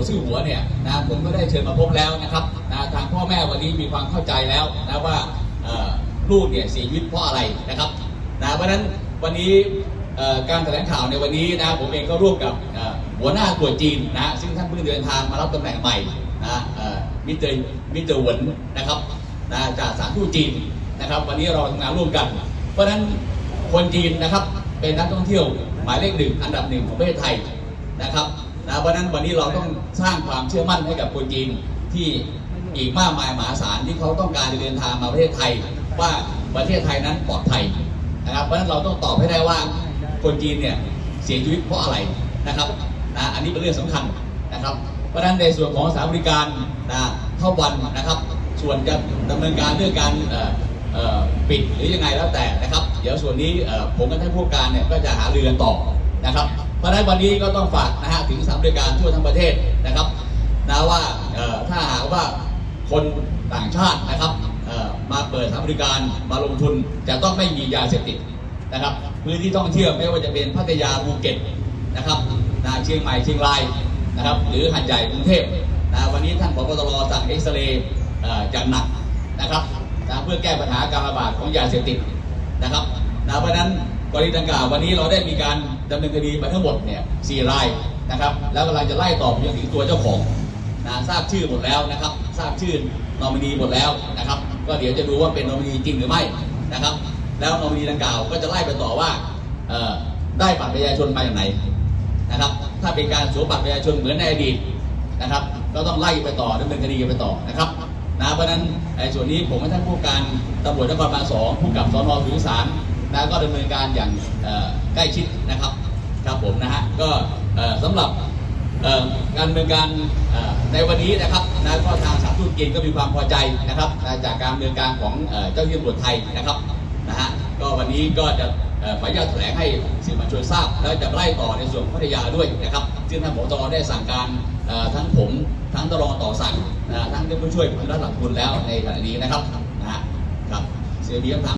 ชน์ชื่อหัวเนี่ยนะผมก็ได้เชิญมาพบแล้วนะครับนะทางพ่อแม่วันนี้มีความเข้าใจแล้วนะว่าลูกเนี่ยเสียชีวิตเพราะอะไรนะครับนะเพราะนั้นวันนี้การแถลงข่าวในวันนี้นะผมเองก็ร่วมกับหัวหน้าตรวจจีนนะซึ่งท่านเพิ่งเดินทางมารับตำแหน่งใหม่นะมิเตอร์มิเตอร์หวนนะครับนะจากสารทูตจีนนะครับ วันนี้เราทำงานร่วมกัน เพราะฉะนั้นคนจีนนะครับเป็นนักท่องเที่ยวหมายเลขหนึ่งอันดับหนึ่งของประเทศไทยนะครับ นะเพราะนั้นวันนี้เราต้องสร้างความเชื่อมั่นให้กับคนจีนที่อีกมากมายมหาศาลที่เขาต้องการจะเดินทางมาประเทศไทย ว่าประเทศไทยนั้นปลอดภัยนะครับเพราะนั้นเราต้องตอบให้ได้ว่าคนจีนเนี่ยเสียชีวิตเพราะอะไรนะครับนะอันนี้เป็นเรื่องสำคัญนะครับ เพราะนั้นในส่วนของสถานบริการนะเท่าวันนะครับ ส่วนจะดำเนินการเรื่องการปิดหรือยังไงแล้วแต่นะครับ เดี๋ยวส่วนนี้ผมกับท่านผู้การเนี่ยก็จะหาเรือกันต่อนะครับ ราะฉะนั้นวันนี้ก็ต้องฝากนะฮะถึงสามบริการทั่วทั้งประเทศนะครับนะว่าถ้าหากว่าคนต่างชาตินะครับมาเปิดสถานบริการมาลงทุนจะต้องไม่มียาเสพติดนะครับพื้นที่ท่องเที่ยวไม่ว่าจะเป็นพัทยาภูเก็ตนะครับนะเชียงใหม่เชียงรายนะครับหรือหัดใหญ่กรุงเทพนะวันนี้ท่านผบตรสั่งเอ็กซเรย์อ่ออย่างหนักนะครับนะเพื่อแก้ปัญหาการระบาดของยาเสพติดนะครับนะเพราะนั้น รณีดังกล่าววันนี้เราได้มีการดำเนินคดีไปทั้งหมดเนี่ยสี่รายนะครับ แล้วกำลังจะไล่ต่อไปยังถึงตัวเจ้าของนะทราบชื่อหมดแล้วนะครับ ทราบชื่อนอมินีหมดแล้วนะครับ ก็เดี๋ยวจะดูว่าเป็นนอมินีจริงหรือไม่นะครับ แล้วนอมินีดังกล่าวก็จะไล่ไปต่อว่าเอ่อได้บัตรประชาชนมาอย่างไหนนะครับ ถ้าเป็นการสวมบัตรประชาชนเหมือนในอดีตนะครับ ก็ต้องไล่ไปต่อดำเนินคดีไปต่อนะครับนะเพราะฉะนั้นไอ้ส่วนนี้ผมให้ท่านผู้การตำรวจนครบาลสองผู้กับสนสุริสาร นะก็ดำเนินการอย่างใกล้ชิดนะครับครับผมนะฮะก็เอ่อสำหรับการดำเนินการในวันนี้นะครับนะก็ทางสามทูตจีนก็มีความพอใจนะครับจากการดำเนินการของเจ้าหน้าที่ตำรวจไทยนะครับนะฮะก็วันนี้ก็จะเอ่อขออนุญาตแถลงให้สื่อมวลชนทราบ แล้วจะไล่ต่อในส่วนพัทยาด้วยนะครับซึ่งท่านผอได้สั่งการทั้งผมทั้งตรองต่อสั่งทั้งผู้ช่วยผู้รัฐหลักคุณแล้วในขณะนี้นะครับนะฮะครับเสียดีคำถาม